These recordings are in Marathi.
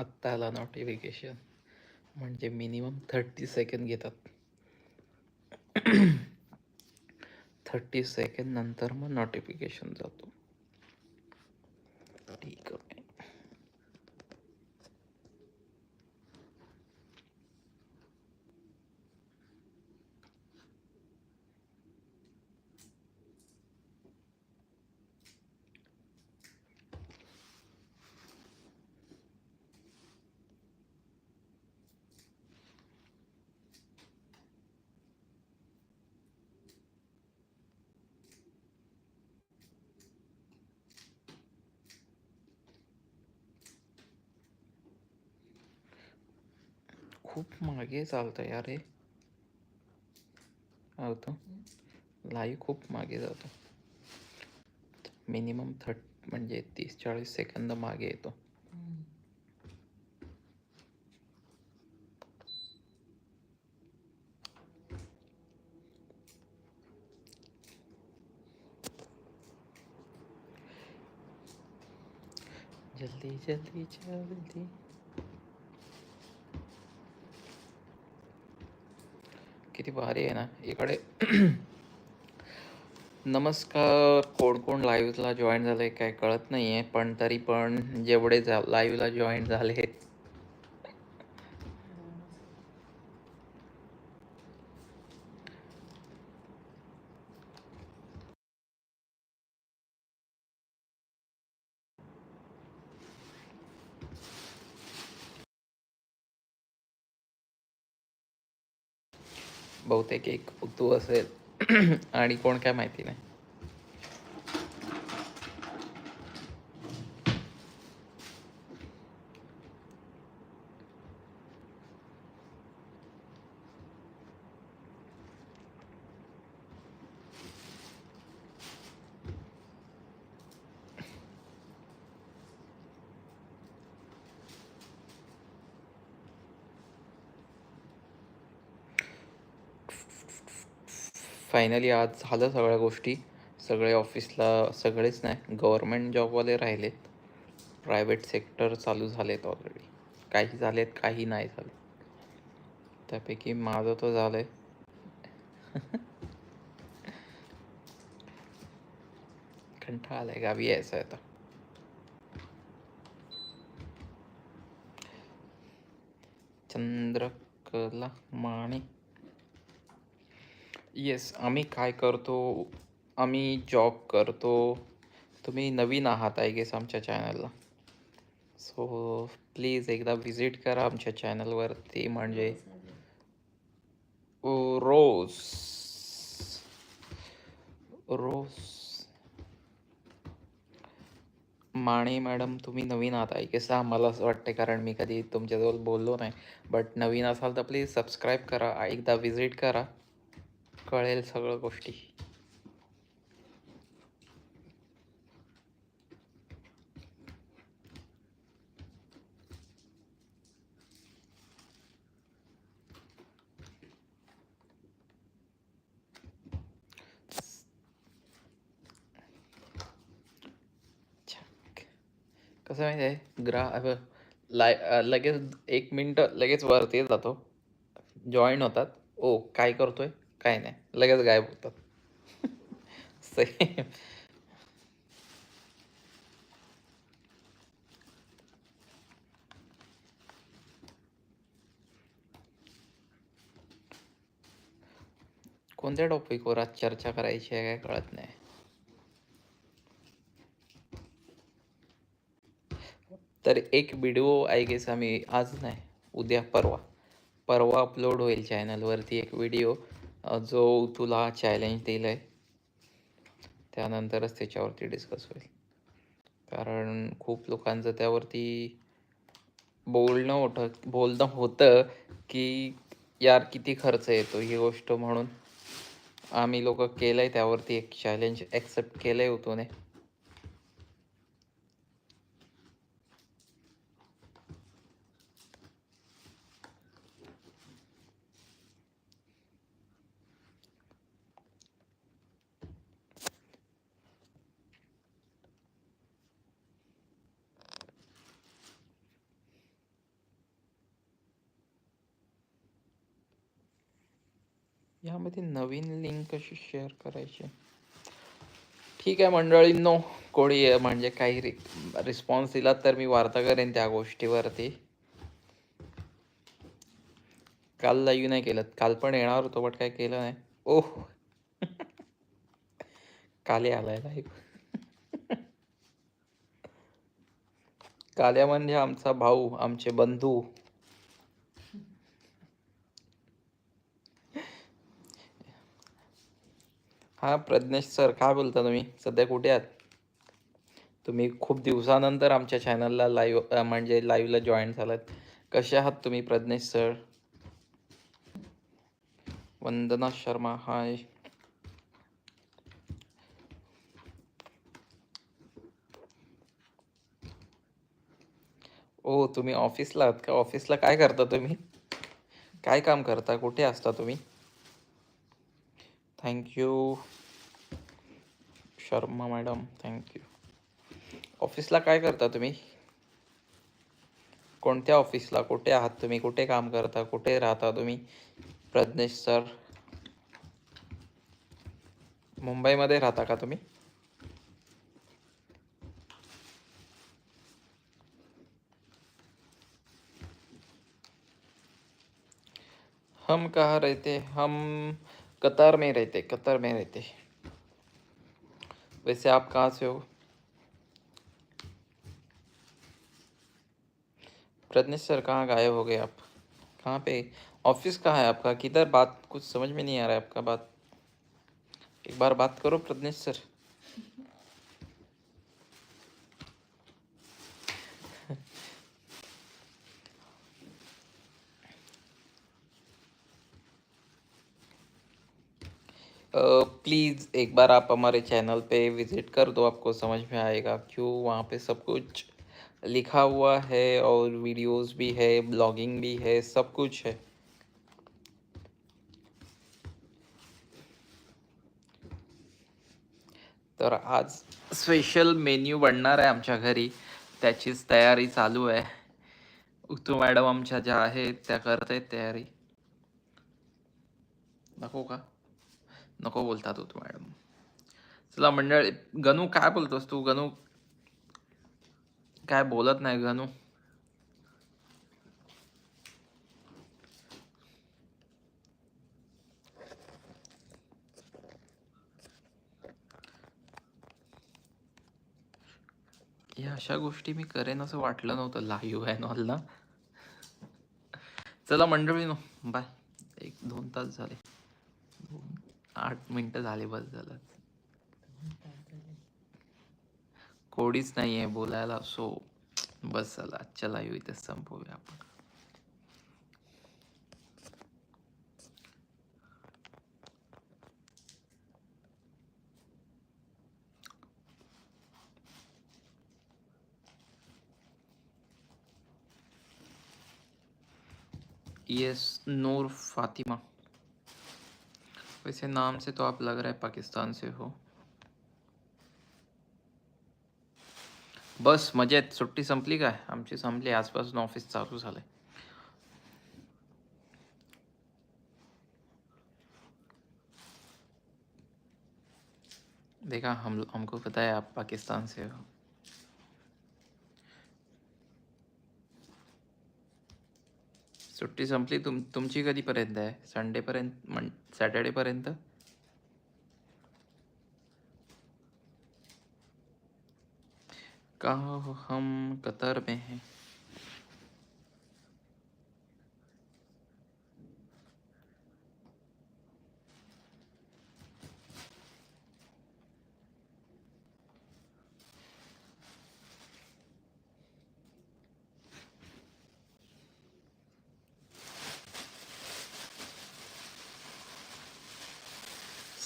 आत्ता आला नोटिफिकेशन म्हणजे मिनिमम थर्टी सेकंड घेतात. थर्टी सेकंड नंतर मग नोटिफिकेशन जातो. खूप मागे चालतं यार हे होतं लाईव्ह खूप मागे जातो मिनिमम थर्ट, म्हणजे तीस, चाळीस सेकंद मागे येतो. जल्दी जल्दी जल्दी. किती भारी आहे ना. इकडे नमस्कार. कोण कोण लाईव्हला जॉईन झालंय काय कळत नाहीये पण तरी पण जेवढे जा लाईव्हला जॉईन झाले बहुतेक एक तू असेल. आणि कोण काय माहिती नाही. फायनली आज झालं सगळ्या गोष्टी. सगळे ऑफिसला सगळेच नाही गव्हर्मेंट जॉबवाले राहिलेत. प्रायव्हेट सेक्टर चालू झालेत ऑलरेडी काही झालेत काही नाही झाले त्यापैकी माझं तर आहे कंटाळा आलाय गावी यायचं आहे आता. चंद्रकला माणे येस आम्ही काय करतो? आम्ही जॉब करतो. तुम्ही नवीन आहात आय गेस आमच्या चॅनलला सो प्लीज एकदा व्हिजिट करा आमच्या चॅनलवरती म्हणजे रोज. रोज. माणे मॅडम तुम्ही नवीन आहात आय गेस मला असं वाटते कारण मी कधी तुमच्याजवळ बोललो नाही. बट नवीन असाल तर प्लीज सबस्क्राईब करा. एकदा व्हिजिट करा. कळेल सगळं गोष्टी. कसं माहिती आहे? ग्रा लाय लगेच एक मिनटं लगेच वरती जातो. जॉईन होतात. ओ काय करतोय? काय नाही लगेच गायब होतात. सेम कोणत्या टॉपिकवर आज चर्चा करायची आहे काय कळत नाही. तर एक व्हिडिओ आय गेस आम्ही आज नाही उद्या परवा. परवा अपलोड होईल चॅनलवरती एक व्हिडिओ जो तुला चॅलेंज दिलं आहे त्यानंतरच त्याच्यावरती डिस्कस होईल. कारण खूप लोकांचं त्यावरती बोलणं होतं बोलणं होतं की यार किती खर्च येतो ही गोष्ट म्हणून. आम्ही लोक केलं आहे त्यावरती एक चॅलेंज ॲक्सेप्ट केलं आहे उतूने. ती नवीन लिंक कशी शेअर करायची. ठीक आहे मंडळींनो कोणी म्हणजे काही रि रिस्पॉन्स दिला तर मी वार्ता करेन त्या गोष्टीवरती. काल लाईव्ह नाही केलं. काल पण येणार होतो बट काय केलं नाही. ओह! काले आलाय लाईव्ह काल्या म्हणजे आमचा भाऊ आमचे बंधू हां प्रज्ञेश सर काय बोलता तुम्ही? सध्या कुठे आहात? तुम्ही खूप दिवसानंतर आमच्या चॅनलला लाईव्ह म्हणजे लाईव्हला जॉईन झालात. कसे आहात तुम्ही प्रज्ञेश सर? वंदना शर्मा हाय ओ तुम्ही ऑफिसला आहात का? ऑफिसला काय करता तुम्ही? काय काम करता? कुठे असता तुम्ही? थँक्यू शर्मा मॅडम थँक्यू ऑफिसला काय करता तुम्ही? कोणत्या ऑफिसला कुठे आहात तुम्ही? कुठे काम करता? कुठे राहता तुम्ही? प्रज्ञेश सर मुंबईमध्ये राहता का तुम्ही? हम कहाँ रहते हम कतार में रहते, कतर में रहते। वैसे आप कहाँ से हो? प्रज्ञेश सर, कहाँ गायब हो गए आप? कहाँ पे? ऑफ़िस कहाँ है आपका? किधर? बात कुछ समझ में नहीं आ रहा है आपका बात। एक बार बात करो प्रज्ञेश सर। प्लीज़ एक बार आप हमारे चैनल पे विज़िट कर दो, आपको समझ में आएगा क्यों वहाँ पे सब कुछ लिखा हुआ है और वीडियोस भी है ब्लॉगिंग भी है, सब कुछ है। तर आज स्पेशल मेन्यू बनणार आहे आमच्या घरी. तयारी चालू आहे. उतू मॅडम आमच्या ज्या आहेत, त्या करत तयारी. नको का? नको बोलतात तू मॅडम चला मंडळ गणू काय बोलतोस तू? गणू काय बोलत नाही गणू या अशा गोष्टी मी करेन असं वाटलं नव्हतं लाईव्ह आहे नॉलला चला मंडळी नो बाय एक दोन तास झाले. दोन आठ मिनटं झाले बस झालं. कोडीच नाही आहे बोलायला सो बस चला आजच्या लाईव्ह इथे संपवूया आपण. येस नूर फातिमा वैसे नाम से तो आप लग रहा है पाकिस्तान से हो। बस, मजेत। सुट्टी संपली काय आमची संपली आजपासून ऑफ़िस चालू झालंय। देखा, हम, हमको पता है आप पाकिस्तान से हो। सुट्टी संपली, तुम, तुमची कधीपर्यंत आहे? संडेपर्यंत मं सॅटर्डेपर्यंत कहाँ हो हम कतर में हैं?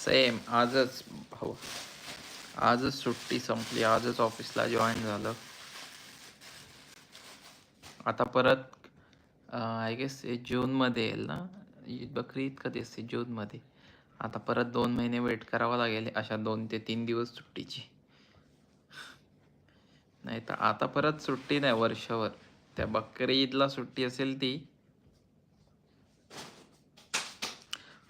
सेम आजच भाऊ आजच सुट्टी संपली. आजच ऑफिसला जॉईन झालं. आता परत आय गेस जूनमध्ये येईल ना? ईद बकरी ईद कधी असते जूनमध्ये. आता परत दोन महिने वेट करावा लागेल अशा दोन ते तीन दिवस सुट्टीची. नाही तर आता परत सुट्टी नाही वर्षभर. त्या बकरी ईदला सुट्टी असेल ती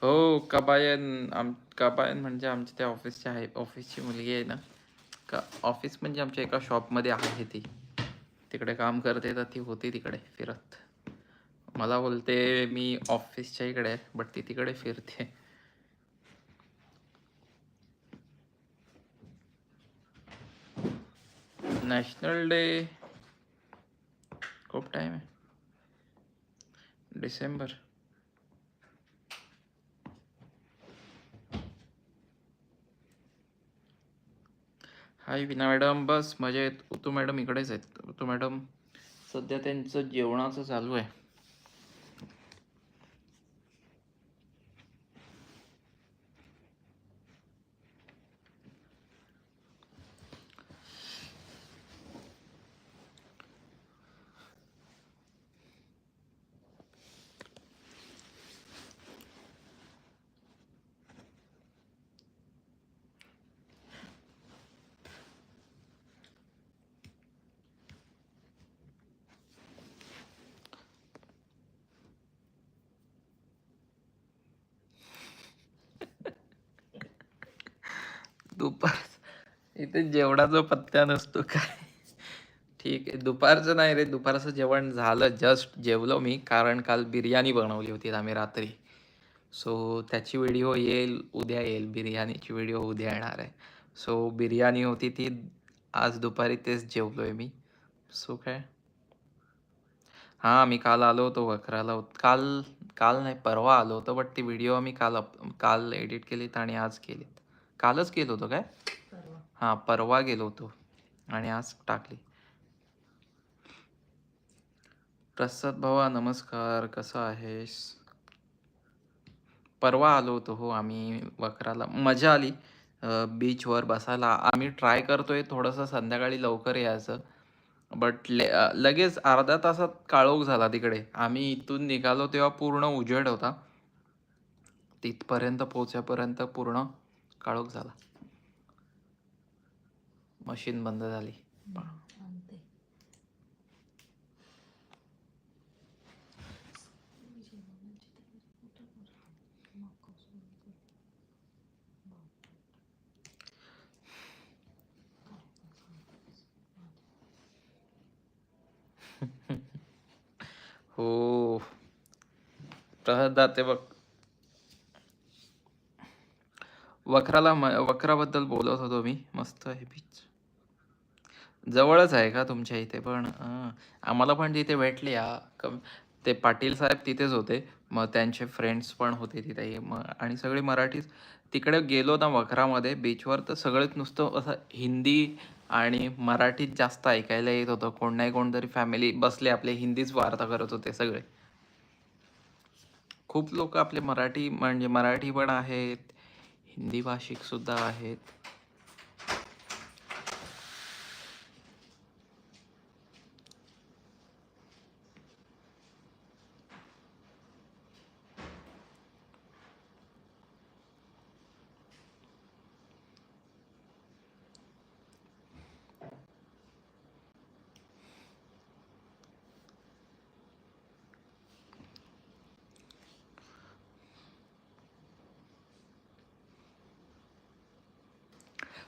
हो कबायन आम कबायन म्हणजे आमच्या त्या ऑफिसच्या आहे ऑफिसची मुलगी आहे ना. का ऑफिस म्हणजे आमच्या एका शॉपमध्ये आहे ती. तिकडे काम करते तर ती होती तिकडे फिरत. मला बोलते मी ऑफिसच्या इकडे आहे बट ती तिकडे फिरते. नॅशनल डे खूप टाईम आहे. डिसेंबर हाय विना मॅडम बस मजा येत उतू मॅडम इकडेच आहेत. उतू मॅडम सध्या त्यांचं जेवणाचं चालू आहे. दुपार इथे जेवणाचा पत्त्या नसतो काय. ठीक आहे दुपारचं नाही रे दुपारचं जेवण झालं. जस्ट जेवलो मी कारण काल बिर्याणी बनवली होती आम्ही रात्री. सो त्याची व्हिडिओ येईल उद्या येईल बिर्याणीची व्हिडिओ उद्या येणार आहे. सो बिर्याणी होती ती आज दुपारी तेच जेवलो आहे मी. सो काय? हां मी काल आलो होतो वखराला. काल काल नाही परवा आलो होतो बट ती व्हिडिओ आम्ही काल अप काल एडिट केलीत आणि आज केलीत. कालच केलं होतं काय? हां परवा गेलो होतो. आणि आज टाकली. प्रसाद भावा नमस्कार. कसा आहेस? परवा आलो होतो हो आम्ही वखराला मजा आली. बीचवर बसायला. आम्ही ट्राय करतोय थोडंसं संध्याकाळी लवकर यायचं. बट ले लगेच अर्ध्या तासात काळोख झाला तिकडे. आम्ही इथून निघालो तेव्हा पूर्ण उजेड होता. तिथपर्यंत पोहोचेपर्यंत पूर्ण काळोख झाला. मशीन बंद झाली. हो. प्रसाद दाते बघ. वक्राला म वखराबद्दल बोलत होतो मी. मस्त आहे बीच जवळच आहे का तुमच्या इथे? पण आम्हाला पण तिथे भेटले. या कम ते पाटील साहेब तिथेच होते. मग त्यांचे फ्रेंड्स पण होते तिथे. मग आणि सगळे मराठीच. तिकडे गेलो ना वखरामध्ये बीचवर तर सगळेच नुसतं असं हिंदी आणि मराठीत जास्त ऐकायला येत होतं. कोण नाही कोणतरी फॅमिली बसले आपले हिंदीच वार्ता करत होते सगळे. खूप लोक आपले मराठी म्हणजे मराठी पण आहेत. हिंदी भाषिकसुद्धा आहेत.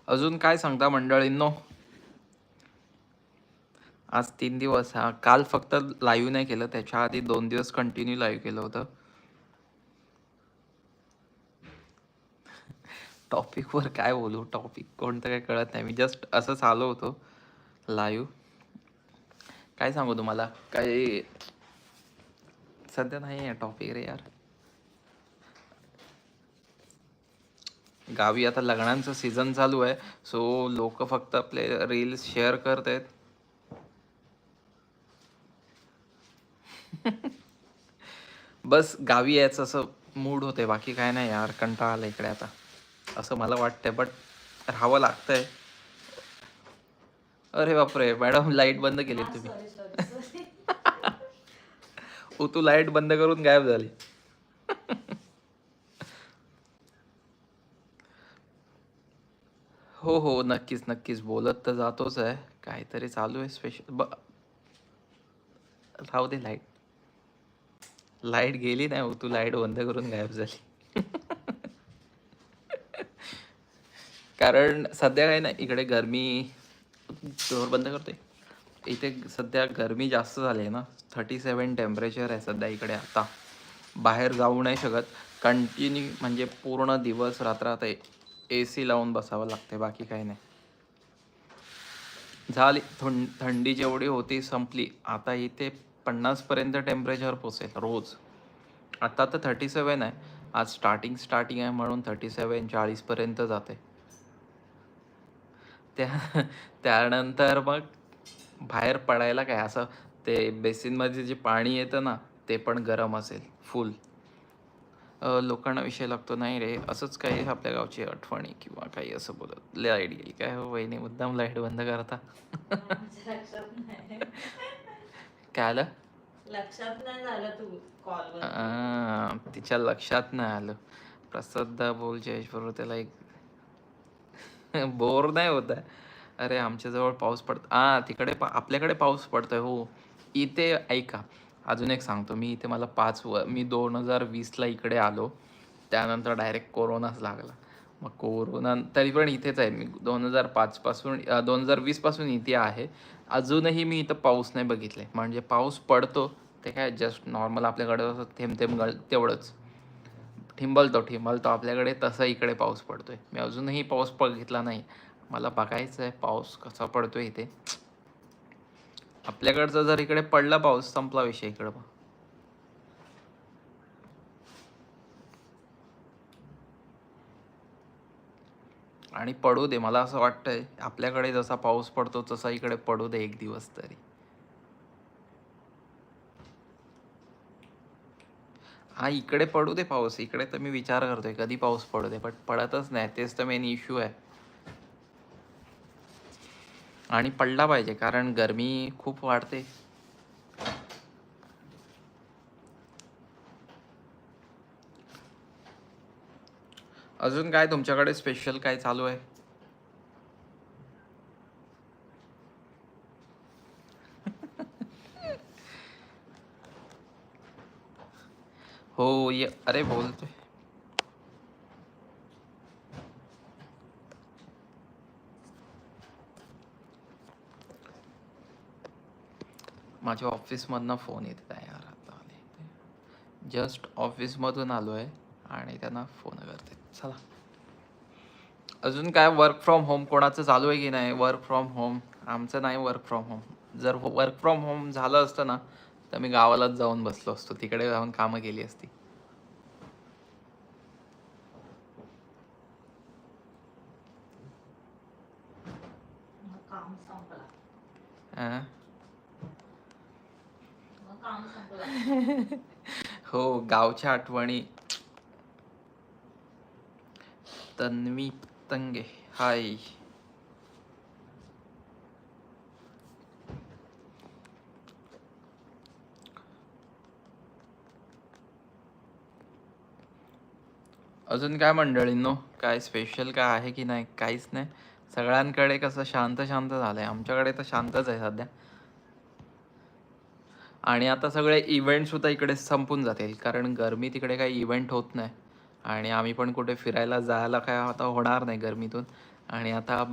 अजून काय सांगता मंडळींनो? आज तीन दिवस हा. काल फक्त लाईव्ह नाही केलं त्याच्या आधी दोन दिवस कंटिन्यू लाईव्ह केलं होतं. टॉपिकवर काय बोलू? टॉपिक कोणतं काय कळत नाही. मी जस्ट असंच आलो होतो लाईव्ह काय सांगू तुम्हाला? काही सध्या नाही आहे टॉपिक रे यार. गावी आता लग्नांचं सीझन चालू आहे. सो लोक फक्त आपले रील्स शेअर करत आहेत बस गावी यायचं असं मूड होते बाकी काय नाही यार कंटाळा आला इकडे आता. असं मला वाटतंय बट राहावं लागतंय. अरे बापरे मॅडम लाइट बंद केली तुम्ही. ओ तू लाइट बंद करून गायब झाली. हो हो नक्कीच नक्कीच. बोलत तर जातोच आहे. काहीतरी चालू आहे स्पेशल ब राहू दे लाइट लाइट गेली नाही हो तू लाइट बंद करून गायब झाली. कारण सध्या काय ना इकडे गरमी डोर बंद करते इथे सध्या गरमी जास्त झाली आहे ना. थर्टी सेवन टेम्परेचर आहे सध्या इकडे आता. बाहेर जाऊ नाही शकत. कंटिन्यू म्हणजे पूर्ण दिवस रात्र आता ए सी लावून बसावं लागते बाकी काही नाही. झाली थंड थंडी जेवढी होती संपली. आता इथे पन्नासपर्यंत टेम्परेचर पोचेल रोज. आता तर थर्टी सेवन आहे. आज स्टार्टिंग स्टार्टिंग आहे म्हणून थर्टी सेवन चाळीसपर्यंत जाते. त्या त्यानंतर मग बाहेर पडायला काय? असं ते बेसिनमध्ये जे पाणी येतं ना ते पण गरम असेल फुल लोकांना विषय लागतो नाही रे असंच काही आपल्या गावची आठवणी किंवा काही असं बोलत. लाइट गेली काय हो वहिनी मुद्दाम लाइट बंद करता? काय आलं? लक्षात नाही झालं तू कॉलवर आ, तिच्या लक्षात नाही आलं. प्रसाद बोल जयेश बरोबर त्याला एक बोर नाही होत अरे आमच्याजवळ पाऊस पडत हा तिकडे पा आपल्याकडे पाऊस पडतोय हो. इथे ऐका. अजून एक सांगतो मी इथे मला पाच व मी दोन हजार वीसला इकडे आलो त्यानंतर डायरेक्ट कोरोनाच लागला. मग कोरोना तरी पण इथेच आहे मी दोन हजार पाचपासून दोन हजार वीसपासून इथे आहे. अजूनही मी इथं पाऊस नाही बघितले म्हणजे पाऊस पडतो ते काय जस्ट नॉर्मल आपल्याकडे असं थेंब थेंब गळ तेवढंच. ठिंबलतो ठिंबलतो आपल्याकडे तसं इकडे पाऊस पडतोय. मी अजूनही पाऊस बघितला नाही. मला बघायचं आहे पाऊस कसा पडतोय इथे. आपल्याकडचा जर इकडे पडला पाऊस संपला विषय इकडं मग आणि पडू दे मला असं वाटतंय आपल्याकडे जसा पाऊस पडतो तसा इकडे पडू दे एक दिवस तरी. हा इकडे पडू दे पाऊस. इकडे तर मी विचार करतोय कधी पाऊस पडू दे पण पडतच नाही. तेच तर मेन इश्यू आहे. आणि पडला पाहिजे कारण गरमी खूप वाढते. अजून काय तुमच्याकडे स्पेशल काय चालू आहे? हो ये अरे बोलतोय. माझ्या ऑफिसमधनं फोन येत आहे यार आता. जस्ट ऑफिसमधून आलो आहे आणि त्यांना फोन करते. चला. अजून काय वर्क फ्रॉम होम कोणाचं चालू आहे की नाही? वर्क फ्रॉम होम आमचं नाही वर्क फ्रॉम होम जर वर्क फ्रॉम होम झालं असतं ना तर मी गावालाच जाऊन बसलो असतो. तिकडे जाऊन कामं केली असती मग काम संपला अं? मग काम हो गावच्या आठवणी. तन्वी तंगे हाय. अजून काय मंडळींनो? काय स्पेशल काय आहे की नाही? काहीच नाही. सगळ्यांकडे कसं शांत शांत झालंय. आमच्याकडे तर शांतच आहे सध्या. आणि आता सगळे इव्हेंट सुद्धा इकडे संपून जातील. कारण गरमी तिकडे काही इव्हेंट होत नाही. आणि आम्ही पण कुठे फिरायला जायला काय आता होणार नाही गरमीतून. आणि आता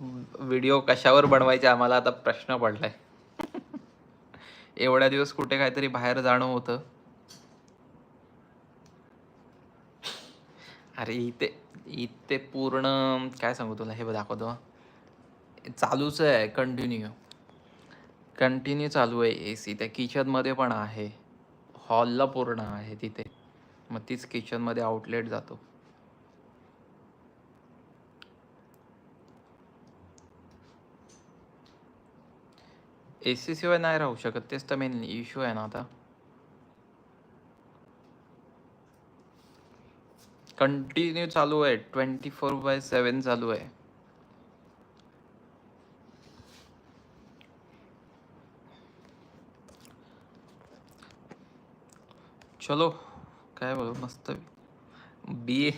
व्हिडिओ कशावर बनवायचे आम्हाला आता प्रश्न पडलाय. एवढ्या दिवस कुठे काहीतरी बाहेर जाणं होतं. अरे इथे इथे पूर्ण काय सांगू तुला? हे दाखवतो. चालूच आहे कंटिन्यू कंटिन्यू चालू आहे ए सी त्या किचनमध्ये पण आहे. हॉलला पूर्ण आहे तिथे. मग तीच किचनमध्ये आउटलेट जातो. ए सी शिवाय नाही राहू शकत. तेच तर मेन इश्यू आहे ना आता. कंटिन्यू चालू आहे. ट्वेंटी फोर बाय सेवन चालू आहे. चलो काय बोलू मस्त बी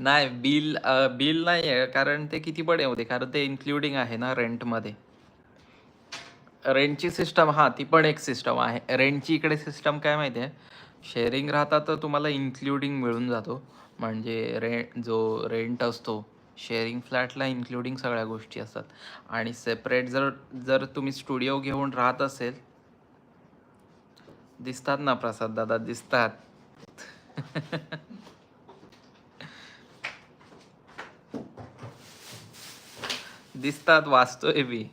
नाही बिल बिल नाही आहे कारण ते किती पडे होते कारण ते इन्क्लुडिंग आहे ना रेंटमध्ये रेंटची सिस्टम हां ती पण एक सिस्टम आहे. रेंटची इकडे सिस्टम काय माहिती आहे? शेअरिंग राहता तर तुम्हाला इन्क्लुडिंग मिळून जातो. म्हणजे रेंट जो रेंट असतो शेअरिंग फ्लॅटला इन्क्लुडिंग सगळ्या गोष्टी असतात. आणि सेपरेट जर जर तुम्ही स्टुडिओ घेऊन राहत असेल दिसतात ना प्रसाद दादा दिसतात. दिसतात वाचतोय मी.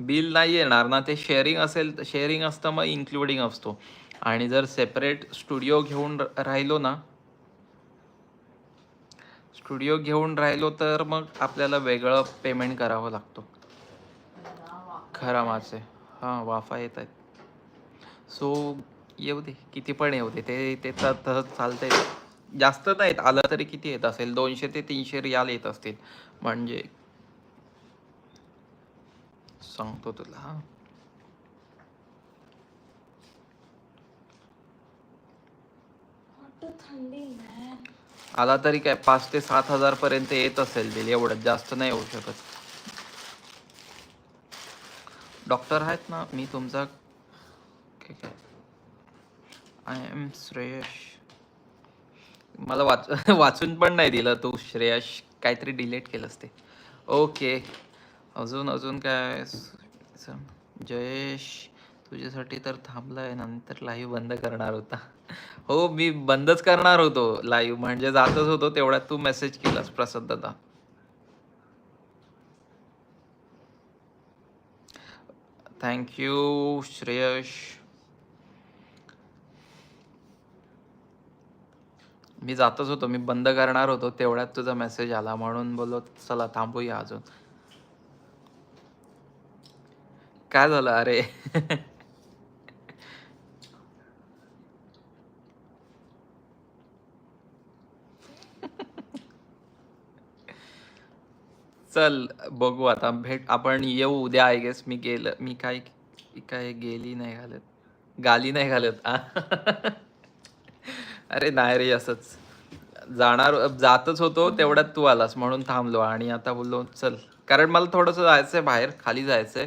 बिल नाही येणार ना ते शेअरिंग असेल तर शेअरिंग असतं मग इन्क्लुडिंग असतो. आणि जर सेपरेट स्टुडिओ घेऊन राहिलो ना स्टुडिओ घेऊन राहिलो तर मग आपल्याला वेगळं पेमेंट करावं लागतो. खरा माझे. हां वाफा येत आहेत सो येऊ दे. किती पण येऊ दे. ते ते तर तसंच चालतंय. जास्त नाहीत आलं तरी किती येत असेल? दोनशे ते तीनशे रियाल येत असतील. म्हणजे सांगतो तुला. हा. आला तरी काय? पाच ते सात हजार पर्यंत येत असेल बिल. एवढं जास्त नाही होऊ शकत. डॉक्टर आहेत ना? मी तुमचा आय एम श्रेयश मला वाच वाचून पण नाही दिलं तू श्रेयश. काहीतरी डिलीट केलंस ते. ओके अजून अजून काय? जयेश तुझ्यासाठी तर थांबलाय. नंतर लाईव्ह बंद करणार होता. हो मी बंदच करणार होतो लाईव्ह म्हणजे जातच होतो तेवढ्यात तू मेसेज केलास प्रसाद दादा. थँक्यू श्रेयश. मी जातच होतो मी बंद करणार होतो तेवढ्यात तुझा मेसेज आला म्हणून बोललो चला थांबूया अजून. काय झालं? अरे. चल बघू आता. भेट आपण येऊ उद्या आय गेस मी गेलं मी काय काय गेली नाही घालत. गाली नाही घालत. आ. अरे नाही रे असंच. जाणार जातच होतो तेवढ्यात तू आलास म्हणून थांबलो आणि आता बोललो चल. कारण मला थोडस जायचंय बाहेर खाली जायचंय.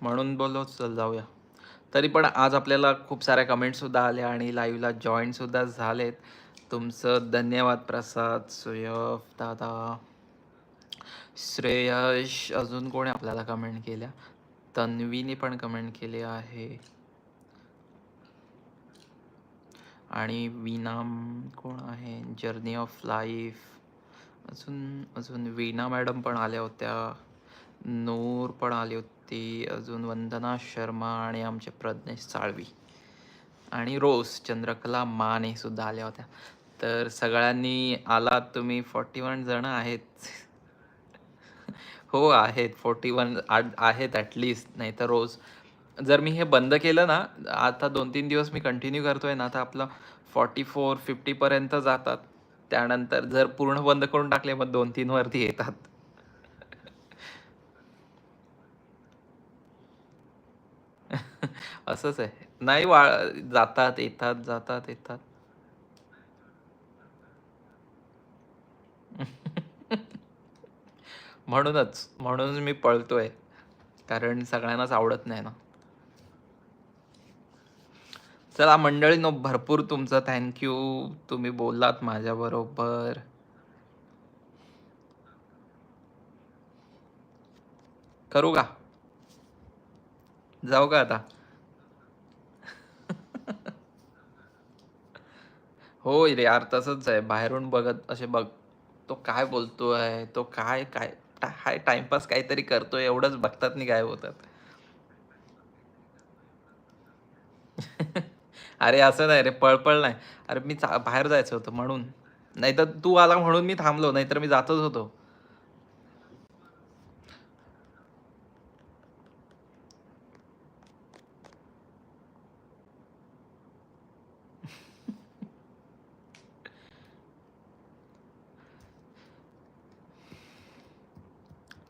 म्हणून बोललो चल जाऊया. तरी पण आज आपल्याला खूप साऱ्या कमेंट सुद्धा आल्या आणि लाईव्हला जॉईन सुद्धा झालेत. तुमचं धन्यवाद प्रसाद सुयफ दादा. श्रेयश अजून कोणी आपल्याला कमेंट केल्या? तन्वीने पण कमेंट केली आहे. आणि विनाम कोण आहे? जर्नी ऑफ लाईफ अजून अजून वीणा मॅडम पण आल्या होत्या. नूर पण आली होती. अजून वंदना शर्मा आणि आमचे प्रज्ञेश साळवी. आणि रोज चंद्रकला माने सुद्धा आल्या होत्या. तर सगळ्यांनी आलात तुम्ही. फॉर्टी वन जण आहेत. हो आहेत. फोर्टी वन आहेत ॲटलिस्ट नाही तर रोज. जर मी हे बंद केलं ना आता दोन तीन दिवस मी कंटिन्यू करतोय ना आता आपलं फॉर्टी फोर फिफ्टीपर्यंत जातात. त्यानंतर जर पूर्ण बंद करून टाकले मग दोन तीन वरती येतात. असंच आहे. नाही वा जातात येतात जातात येतात. म्हणूनच म्हणूनच मी पळतोय. कारण सगळ्यांनाच आवडत नाही ना. चला मंडळीनो भरपूर तुमचं थँक्यू तुम्ही बोललात माझ्याबरोबर. करू का? जाऊ का आता? हो रे यार तसंच आहे. बाहेरून बघत असे बघ तो काय बोलतोय? तो काय काय? हाय टाइमपास काहीतरी करतोय एवढंच बघतात नाही काय होतात. अरे असं नाही रे पळपळ नाही. अरे मी चा- बाहेर जायचं होतं म्हणून. नाहीतर तू आला म्हणून मी थांबलो नाहीतर मी जातच होतो.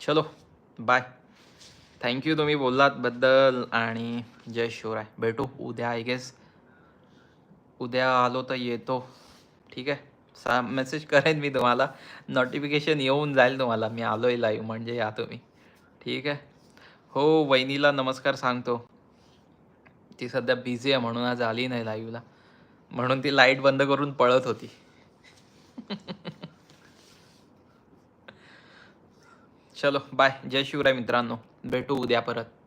चलो बाय थँक्यू तुम्ही बोललात बद्दल आणि जय शिवराय. भेटू उद्या आय गेस उद्या आलो तर येतो. ठीक आहे? सा मेसेज करेन मी तुम्हाला. नोटिफिकेशन येऊन जाईल तुम्हाला. मी आलो आहे लाईव्ह म्हणजे या तुम्ही. ठीक आहे? हो वहिनीला नमस्कार सांगतो. ती सध्या बिझी आहे म्हणून आज आली नाही लाईव्हला म्हणून ती लाइट बंद करून पळत होती. चलो बाय जय शिवराय मित्रांनो. भेटू उद्या परत.